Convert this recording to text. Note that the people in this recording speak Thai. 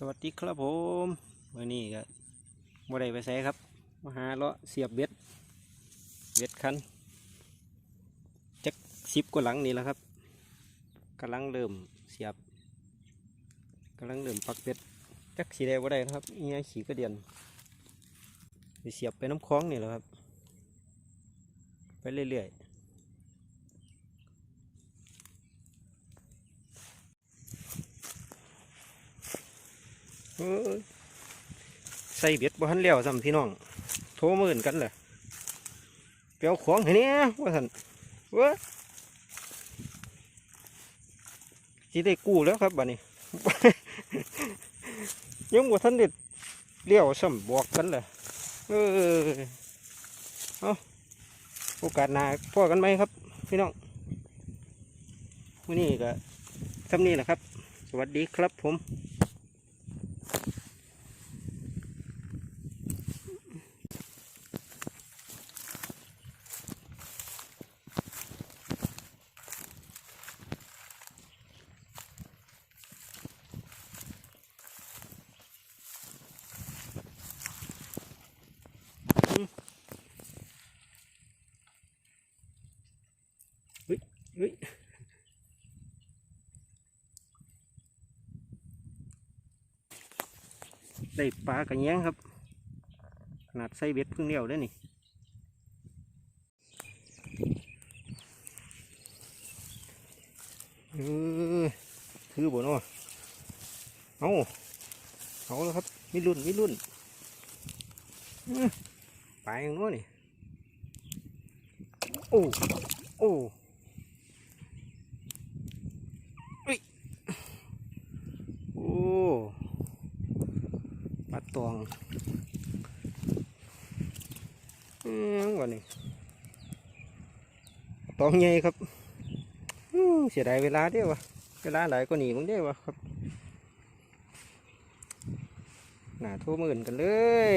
สวัสดีครับผมวันนี้ก็บ่ได้ไปใส่ครับมาหาเลาะเสียบเบ็ดเบ็ดคันจักสิบกว่าหลังนี่แหละครับกำลังเริ่มเสียบกำลังเริ่มปักเบ็ดจักสีแดงบ่ได้นะครับเอียขี่กระเดียนไปเสียบไปน้ำคลองนี่แหละครับ ไปเรื่อยๆเอ้ย ใส่เบ็ดบ่ทันแล้วซ้ำพี่น้อง โทรมื่นกันเลยไปเอาของให้เนี่ยว่าสันเว้ยสิได้กู้แล้วครับบัดนี้ ยังบ่ทันเด็ดเลี้ยวซ้ำบอกกันเลยเออเอาโอกาสหน้าพ่อกันไหมครับ พี่น้องวันนี้ก็ทำนี้แหละครับ สวัสดีครับผม ได้ปลากระแยงครับ ขนาดใส่เบ็ดพิ่งเลี้ยวได้นี่เออคือบ่เนาะเอาเอาแล้วครับมีรุ่นมีรุ่นไปอย่างโน้นนี่ โอ้โอ้ โอ้ปลา ตองอืมวันนี้ตองใหญ่ครับอืมเสียดายเวลาเดียววะเวลาหลายก็หนีมึงเดียววะครับหนาทั่วมื่นกันเลย